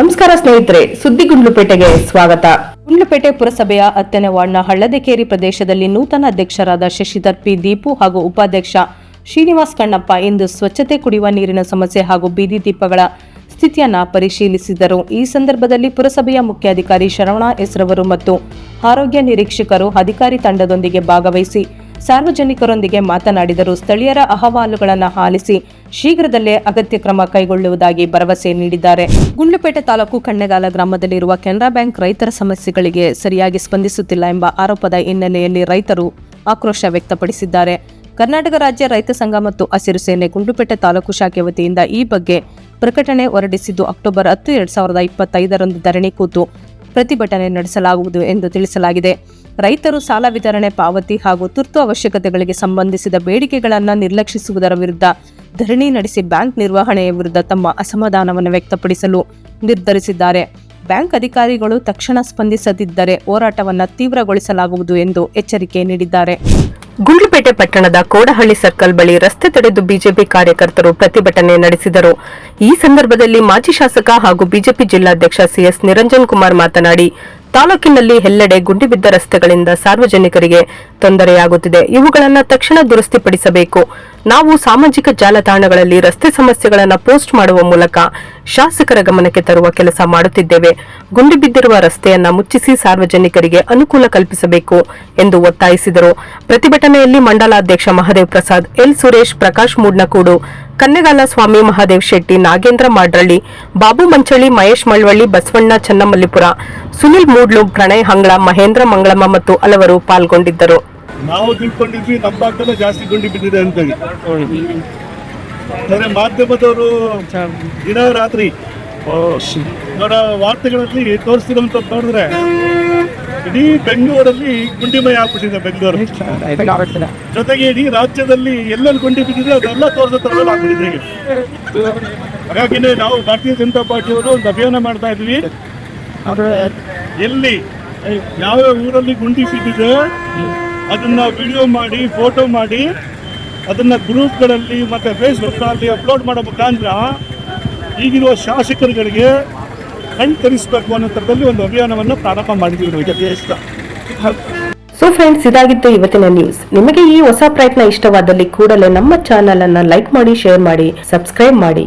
ನಮಸ್ಕಾರ ಸ್ನೇಹಿತರೆ, ಸುದ್ದಿ ಗುಂಡ್ಲುಪೇಟೆಗೆ ಸ್ವಾಗತ. ಗುಂಡ್ಲುಪೇಟೆ ಪುರಸಭೆಯ ಹತ್ತನೇ ವಾರ್ಡ್ನ ಹಳ್ಳದಕೇರಿ ಪ್ರದೇಶದಲ್ಲಿ ನೂತನ ಅಧ್ಯಕ್ಷರಾದ ಶಶಿಧರ್ ಪಿ. ದೀಪು ಹಾಗೂ ಉಪಾಧ್ಯಕ್ಷ ಶ್ರೀನಿವಾಸ್ ಕಣ್ಣಪ್ಪ ಇಂದು ಸ್ವಚ್ಛತೆ ಕುಡಿಯುವ ನೀರಿನ ಸಮಸ್ಯೆ ಹಾಗೂ ಬೀದಿ ದೀಪಗಳ ಸ್ಥಿತಿಯನ್ನ ಪರಿಶೀಲಿಸಿದರು. ಈ ಸಂದರ್ಭದಲ್ಲಿ ಪುರಸಭೆಯ ಮುಖ್ಯಾಧಿಕಾರಿ ಶರವಣ ಎಸ್ರವರು ಮತ್ತು ಆರೋಗ್ಯ ನಿರೀಕ್ಷಕರು ಅಧಿಕಾರಿ ತಂಡದೊಂದಿಗೆ ಭಾಗವಹಿಸಿ ಸಾರ್ವಜನಿಕರೊಂದಿಗೆ ಮಾತನಾಡಿದರು. ಸ್ಥಳೀಯರ ಅಹವಾಲುಗಳನ್ನು ಆಲಿಸಿ ಶೀಘ್ರದಲ್ಲೇ ಅಗತ್ಯ ಕ್ರಮ ಕೈಗೊಳ್ಳುವುದಾಗಿ ಭರವಸೆ ನೀಡಿದ್ದಾರೆ. ಗುಂಡ್ಲುಪೇಟೆ ತಾಲೂಕು ಕಣ್ಣೆಗಾಲ ಗ್ರಾಮದಲ್ಲಿರುವ ಕೆನರಾ ಬ್ಯಾಂಕ್ ರೈತರ ಸಮಸ್ಯೆಗಳಿಗೆ ಸರಿಯಾಗಿ ಸ್ಪಂದಿಸುತ್ತಿಲ್ಲ ಎಂಬ ಆರೋಪದ ಹಿನ್ನೆಲೆಯಲ್ಲಿ ರೈತರು ಆಕ್ರೋಶ ವ್ಯಕ್ತಪಡಿಸಿದ್ದಾರೆ. ಕರ್ನಾಟಕ ರಾಜ್ಯ ರೈತ ಸಂಘ ಮತ್ತು ಹಸಿರು ಸೇನೆ ಗುಂಡ್ಲುಪೇಟೆ ತಾಲೂಕು ಶಾಖೆ ವತಿಯಿಂದ ಈ ಬಗ್ಗೆ ಪ್ರಕಟಣೆ ಹೊರಡಿಸಿದ್ದು ಅಕ್ಟೋಬರ್ ಹತ್ತು, ಎರಡ್ ಸಾವಿರದ ಇಪ್ಪತ್ತೈದರಂದು ಧರಣಿ ಕೂತು ಪ್ರತಿಭಟನೆ ನಡೆಸಲಾಗುವುದು ಎಂದು ತಿಳಿಸಲಾಗಿದೆ. ರೈತರು ಸಾಲ ವಿತರಣೆ ಪಾವತಿ ಹಾಗೂ ತುರ್ತು ಅವಶ್ಯಕತೆಗಳಿಗೆ ಸಂಬಂಧಿಸಿದ ಬೇಡಿಕೆಗಳನ್ನು ನಿರ್ಲಕ್ಷಿಸುವುದರ ವಿರುದ್ಧ ಧರಣಿ ನಡೆಸಿ ಬ್ಯಾಂಕ್ ನಿರ್ವಹಣೆಯ ವಿರುದ್ಧ ತಮ್ಮ ಅಸಮಾಧಾನವನ್ನು ವ್ಯಕ್ತಪಡಿಸಲು ನಿರ್ಧರಿಸಿದ್ದಾರೆ. ಬ್ಯಾಂಕ್ ಅಧಿಕಾರಿಗಳು ತಕ್ಷಣ ಸ್ಪಂದಿಸದಿದ್ದರೆ ಹೋರಾಟವನ್ನು ತೀವ್ರಗೊಳಿಸಲಾಗುವುದು ಎಂದು ಎಚ್ಚರಿಕೆ ನೀಡಿದ್ದಾರೆ. ಗುಂಡ್ಲುಪೇಟೆ ಪಟ್ಟಣದ ಕೋಡಹಳ್ಳಿ ಸರ್ಕಲ್ ಬಳಿ ರಸ್ತೆ ತಡೆದು ಬಿಜೆಪಿ ಕಾರ್ಯಕರ್ತರು ಪ್ರತಿಭಟನೆ ನಡೆಸಿದರು. ಈ ಸಂದರ್ಭದಲ್ಲಿ ಮಾಜಿ ಶಾಸಕ ಹಾಗೂ ಬಿಜೆಪಿ ಜಿಲ್ಲಾಧ್ಯಕ್ಷ ಸಿಎಸ್ ನಿರಂಜನ್ ಕುಮಾರ್ ಮಾತನಾಡಿ, ತಾಲೂಕಿನಲ್ಲಿ ಎಲ್ಲೆಡೆ ಗುಂಡಿಬಿದ್ದ ರಸ್ತೆಗಳಿಂದ ಸಾರ್ವಜನಿಕರಿಗೆ ತೊಂದರೆಯಾಗುತ್ತಿದೆ. ಇವುಗಳನ್ನು ತಕ್ಷಣ ದುರಸ್ತಿಪಡಿಸಬೇಕು. ನಾವು ಸಾಮಾಜಿಕ ಜಾಲತಾಣಗಳಲ್ಲಿ ರಸ್ತೆ ಸಮಸ್ಯೆಗಳನ್ನು ಪೋಸ್ಟ್ ಮಾಡುವ ಮೂಲಕ ಶಾಸಕರ ಗಮನಕ್ಕೆ ತರುವ ಕೆಲಸ ಮಾಡುತ್ತಿದ್ದೇವೆ. ಗುಂಡಿ ಬಿದ್ದಿರುವ ರಸ್ತೆಯನ್ನ ಮುಚ್ಚಿಸಿ ಸಾರ್ವಜನಿಕರಿಗೆ ಅನುಕೂಲ ಕಲ್ಪಿಸಬೇಕು ಎಂದು ಒತ್ತಾಯಿಸಿದರು. ಪ್ರತಿಭಟನೆಯಲ್ಲಿ ಮಂಡಲಾಧ್ಯಕ್ಷ ಮಹದೇವ್ ಪ್ರಸಾದ್, ಎಲ್ ಸುರೇಶ್, ಪ್ರಕಾಶ್ ಮೂಡ್ನಕೂಡು, ಕನ್ನೆಗಾಲ ಸ್ವಾಮಿ ಮಹಾದೇವ್ ಶೆಟ್ಟಿ, ನಾಗೇಂದ್ರ ಮಾಡ್ರಳ್ಳಿ, ಬಾಬು ಮಂಚಳಿ ಮಹೇಶ್ ಮಳವಳ್ಳಿ, ಬಸವಣ್ಣ ಚನ್ನಮಲ್ಲಿಪುರ, ಸುನಿಲ್ ಮೂಡ್ಲು, ಪ್ರಣಯ್ ಹಂಗಳ, ಮಹೇಂದ್ರ ಮಂಗಳಮ್ಮ ಮತ್ತು ಹಲವರು ಪಾಲ್ಗೊಂಡಿದ್ದರು. ನಾವು ತಿಳ್ಕೊಂಡಿದ್ವಿ ನಮ್ಮ ಭಾಗದಲ್ಲೇ ಜಾಸ್ತಿ ಆದರೆ ಮಾಧ್ಯಮದವರು ದಿನ ರಾತ್ರಿ ಅವರ ವಾರ್ತೆಗಳಲ್ಲಿ ತೋರಿಸ್ತಿರೋಂಥ ನೋಡಿದ್ರೆ ಇಡೀ ಬೆಂಗಳೂರಲ್ಲಿ ಗುಂಡಿಮಯ ಆಗ್ಬಿಟ್ಟಿದೆ ಬೆಂಗಳೂರು. ಜೊತೆಗೆ ಇಡೀ ರಾಜ್ಯದಲ್ಲಿ ಎಲ್ಲೆಲ್ಲಿ ಗುಂಡಿ ಬಿದ್ದಿದೆ ಅದೆಲ್ಲ ತೋರಿಸೋ ಥರದಲ್ಲಿ ಆಗ್ಬಿಟ್ಟಿದೆ ಈಗ. ಹಾಗಾಗಿನೇ ನಾವು ಭಾರತೀಯ ಜನತಾ ಪಾರ್ಟಿಯವರು ಒಂದು ಅಭಿಯಾನ ಮಾಡ್ತಾ ಇದ್ವಿ. ಎಲ್ಲಿ ಯಾವ್ಯಾವ ಊರಲ್ಲಿ ಗುಂಡಿ ಬಿದ್ದಿದೆ ಅದನ್ನ ವಿಡಿಯೋ ಮಾಡಿ ಫೋಟೋ ಮಾಡಿ ಅದನ್ನ ಗ್ರೂಪ್ಗಳಲ್ಲಿ ಮತ್ತೆ ಫೇಸ್ಬುಕ್ ಅಲ್ಲಿ ಅಪ್ಲೋಡ್ ಮಾಡೋ ಮುಖಾಂತರ ಈಗಿರುವ ಶಾಸಕರುಗಳಿಗೆ ಕಣ್ ತರಿಸಬೇಕು ಅನ್ನೋ ಥರದಲ್ಲಿ ಒಂದು ಅಭಿಯಾನವನ್ನು ಪ್ರಾರಂಭ ಮಾಡಿದ್ದೀವಿ ನಾವು ಸೊ ಫ್ರೆಂಡ್ಸ್ ಇದಾಗಿತ್ತು ಇವತ್ತಿನ ನ್ಯೂಸ್ ನಿಮಗೆ ಈ ಹೊಸ ಪ್ರಯತ್ನ ಇಷ್ಟವಾದಲ್ಲಿ ಕೂಡಲೇ ನಮ್ಮ ಚಾನೆಲ್ ಅನ್ನ ಲೈಕ್ ಮಾಡಿ ಶೇರ್ ಮಾಡಿ ಸಬ್ಸ್ಕ್ರೈಬ್ ಮಾಡಿ.